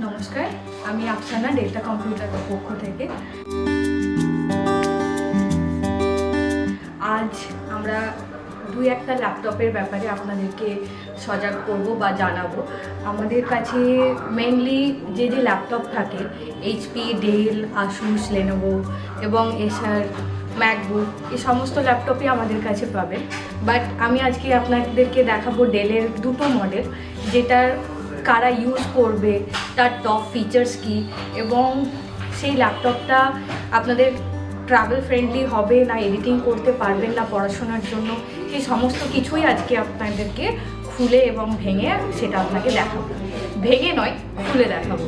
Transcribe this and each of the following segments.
নমস্কার, আমি আফসানা ডেল্টা কম্পিউটারের পক্ষ থেকে। আজ আমরা দুই একটা ল্যাপটপের ব্যাপারে আপনাদেরকে সজাগ করব বা জানাব। আমাদের কাছে মেনলি যে যে ল্যাপটপ থাকে এইচপি ডেল আসুস লেনোভো এবং এসার ম্যাকবুক এই সমস্ত ল্যাপটপই আমাদের কাছে পাবেন। বাট আমি আজকে আপনাদেরকে দেখাবো ডেলের দুটো মডেল যেটার কারা ইউজ করবে, তার টপ ফিচার্স কী এবং সেই ল্যাপটপটা আপনাদের ট্রাভেল ফ্রেন্ডলি হবে না এডিটিং করতে পারবেন না পড়াশোনার জন্য, সেই সমস্ত কিছুই আজকে আপনাদেরকে খুলে এবং ভেঙে সেটা আপনাকে দেখাবো। ভেঙে নয়, খুলে দেখাবো।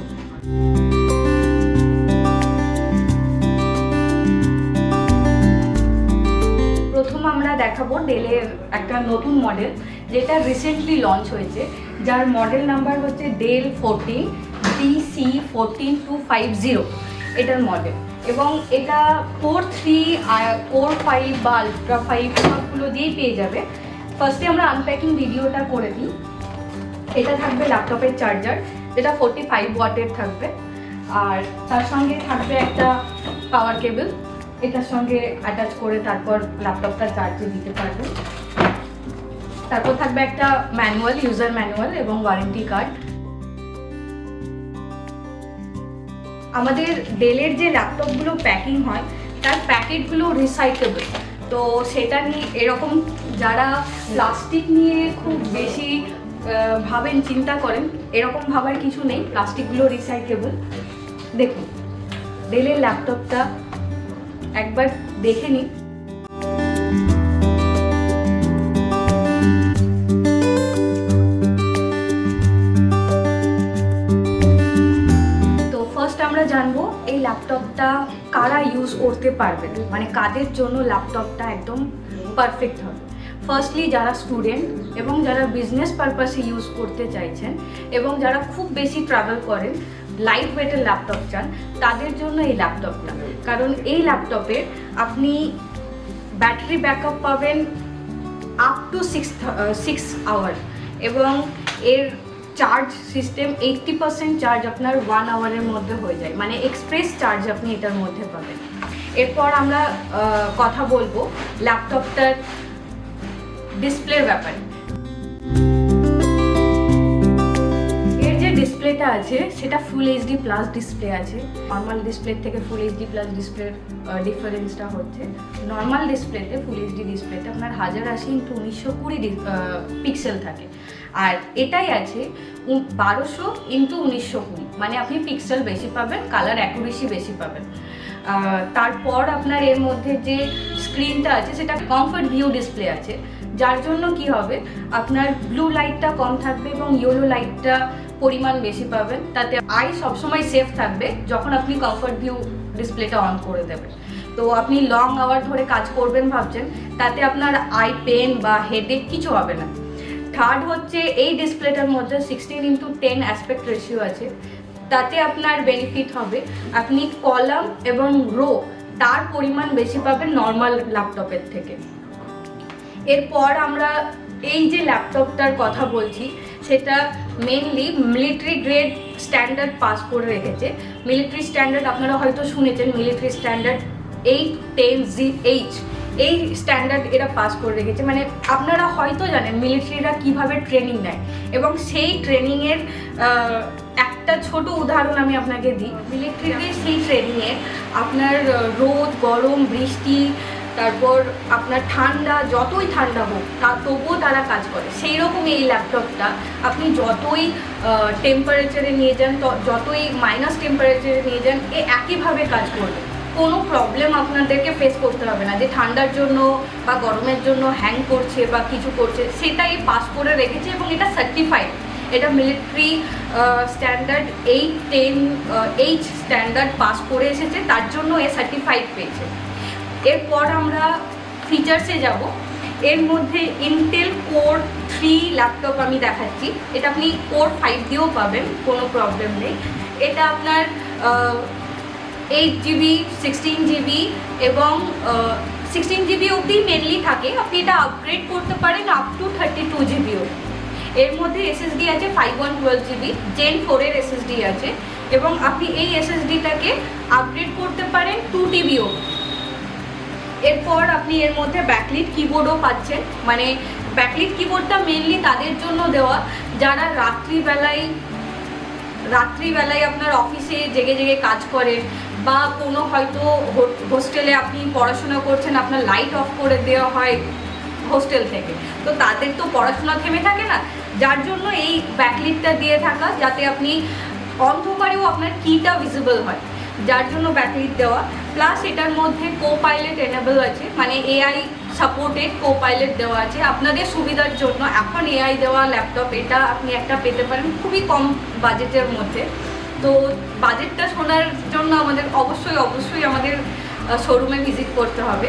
প্রথম আমরা দেখাবো ডেলের একটা নতুন মডেল যেটা রিসেন্টলি লঞ্চ হয়েছে। যার মডেল নাম্বার হচ্ছে Dell fourteen DC fourteen two five zero এটার মডেল এবং এটা কোর থ্রি কোর ফাইভ বা আলট্রা ফাইভ সবগুলো দিয়েই পেয়ে যাবে। ফার্স্টে আমরা আনপ্যাকিং ভিডিওটা করে দিই। এটা থাকবে ল্যাপটপের চার্জার যেটা ফোর্টি ফাইভ ওয়াটের থাকবে। আর তার সঙ্গে থাকবে একটা পাওয়ার কেবল এটার সঙ্গে অ্যাটাচ করে তারপর ল্যাপটপটা চার্জে দিতে পারবেন তারপর থাকবে একটা ম্যানুয়াল ইউজার ম্যানুয়াল এবং ওয়ারেন্টি কার্ড আমাদের ডেলের যে ল্যাপটপগুলো প্যাকিং হয়, তার প্যাকেটগুলো রিসাইকেবল তো সেটা নিয়ে এরকম যারা প্লাস্টিক নিয়ে খুব বেশি ভাবেন, চিন্তা করেন, এরকম ভাবার কিছু নেই প্লাস্টিকগুলো রিসাইকেবল দেখুন ডেলের ল্যাপটপটা একবার দেখে নিন। ল্যাপটপটা কারা ইউজ করতে পারবে? মানে কাদের জন্য ল্যাপটপটা একদম পারফেক্ট হবে? ফার্স্টলি যারা স্টুডেন্ট এবং যারা বিজনেস পারপাসে ইউজ করতে চাইছেন এবং যারা খুব বেশি ট্রাভেল করেন লাইট ওয়েটের ল্যাপটপ চান, তাদের জন্য এই ল্যাপটপটা কারণ এই ল্যাপটপে আপনি ব্যাটারি ব্যাকআপ পাবেন up to six six hour এবং এর charge system eighty percent charge আপনার ওয়ান আওয়ারের মধ্যে হয়ে যায়। মানে এক্সপ্রেস চার্জ আপনি এটার মধ্যে পাবেন। এরপর আমরা কথা বলব ল্যাপটপটার ডিসপ্লের ব্যাপারে। ডিসপ্লেটা আছে, সেটা ফুল এইচডি প্লাস ডিসপ্লে আছে। নর্মাল ডিসপ্লে থেকে ফুল এইচডি প্লাস ডিসপ্লের ডিফারেন্সটা হচ্ছে। নর্মাল ডিসপ্লেতে ফুল এইচডি ডিসপ্লেতে আপনার হাজার আশি ইন্টু উনিশশো কুড়ি পিক্সেল থাকে। আর এটাই আছে বারোশো ইন্টু উনিশশো কুড়ি। মানে আপনি পিক্সেল বেশি পাবেন কালার অ্যাকুরেসি বেশি পাবেন। তারপর আপনার এর মধ্যে যে স্ক্রিনটা আছে, সেটা কমফর্ট ভিউ ডিসপ্লে আছে। যার জন্য কি হবে? আপনার ব্লু লাইটটা কম থাকবে এবং ইয়েলো লাইটটা পরিমাণ বেশি পাবেন। তাতে আই সবসময় সেফ থাকবে যখন আপনি কমফর্ট ভিউ ডিসপ্লেটা অন করে দেবেন। তো আপনি লং আওয়ার ধরে কাজ করবেন ভাবছেন, তাতে আপনার আই পেন বা হেডেক কিছু হবে না। থার্ড হচ্ছে এই ডিসপ্লেটার মধ্যে sixteen into ten aspect ratio আছে। তাতে আপনার বেনিফিট হবে আপনি কলাম এবং রো তার পরিমাণ বেশি পাবেন নর্মাল ল্যাপটপের থেকে। এরপর আমরা এই যে ল্যাপটপটার কথা বলছি, সেটা mainly military grade standard pass করে রেখেছে। মিলিটারি স্ট্যান্ডার্ড আপনারা হয়তো শুনেছেন military standard eight ten G H এই স্ট্যান্ডার্ড এরা পাস করে রেখেছে। মানে আপনারা হয়তো জানেন মিলিটারিরা কীভাবে ট্রেনিং নেয়। এবং সেই ট্রেনিংয়ের একটা ছোট উদাহরণ আমি আপনাকে দিই। মিলিটারিতে সেই ট্রেনিংয়ে আপনার রোদ, গরম, বৃষ্টি তারপর আপনার ঠান্ডা, যতই ঠান্ডা হোক, তা তবুও তারা কাজ করে। সেই রকম এই ল্যাপটপটা। আপনি যতই টেম্পারেচারে নিয়ে যান যতই মাইনাস টেম্পারেচারে নিয়ে যান, এ একইভাবে কাজ করবে। কোনো প্রবলেম আপনাদেরকে ফেস করতে হবে না যে ঠান্ডার জন্য বা গরমের জন্য হ্যাং করছে বা কিছু করছে। সেটাই পাস করে রেখেছে এবং এটা সার্টিফাইড এটা military standard eight ten H standard pass করে এসেছে। তার জন্য এ সার্টিফাইড পেয়েছে। এরপর আমরা ফিচার্সে যাব। এর মধ্যে ইন্টেল কোর থ্রি ল্যাপটপ আমি দেখাচ্ছি। এটা আপনি কোর ফাইভ দিয়েও পাবেন, কোনো প্রবলেম নেই। এটা আপনার এইট জিবি সিক্সটিন জিবি এবং সিক্সটিন জিবি অবধি মেনলি থাকে। আপনি এটা আপগ্রেড করতে পারেন up to thirty two GB অবধি। এর মধ্যে এসএসডি আছে five one twelve GB Gen ফোরের এসএসডি আছে। এবং আপনি এই এসএসডিটাকে আপগ্রেড করতে পারেন টু টিবিও এরপর আপনি এর মধ্যে ব্যাকলিট কিবোর্ডও পাচ্ছেন। মানে ব্যাকলিট কিবোর্ডটা মেনলি তাদের জন্য দেওয়া। যারা রাত্রিবেলায় রাত্রিবেলায় আপনার অফিসে জেগে জেগে কাজ করেন বা কোনো হয়তো হোস্টেলে আপনি পড়াশোনা করছেন, আপনার লাইট অফ করে দেওয়া হয় হোস্টেল থেকে। তো তাদের তো পড়াশোনা থেমে থাকে না। যার জন্য এই ব্যাকলিটটা দিয়ে থাকা, যাতে আপনি অন্ধকারেও আপনার কিটা ভিজিবল হয়। যার জন্য ব্যাটারি দেওয়া। প্লাস এটার মধ্যে কো পাইলট এনেবল আছে। মানে এআই সাপোর্টেড কো পাইলট দেওয়া আছে আপনাদের সুবিধার জন্য। এখন এআই দেওয়া ল্যাপটপ এটা আপনি একটা পেতে পারেন খুবই কম বাজেটের মধ্যে। তো বাজেটটা শোনার জন্য আমাদের অবশ্যই অবশ্যই আমাদের শোরুমে ভিজিট করতে হবে।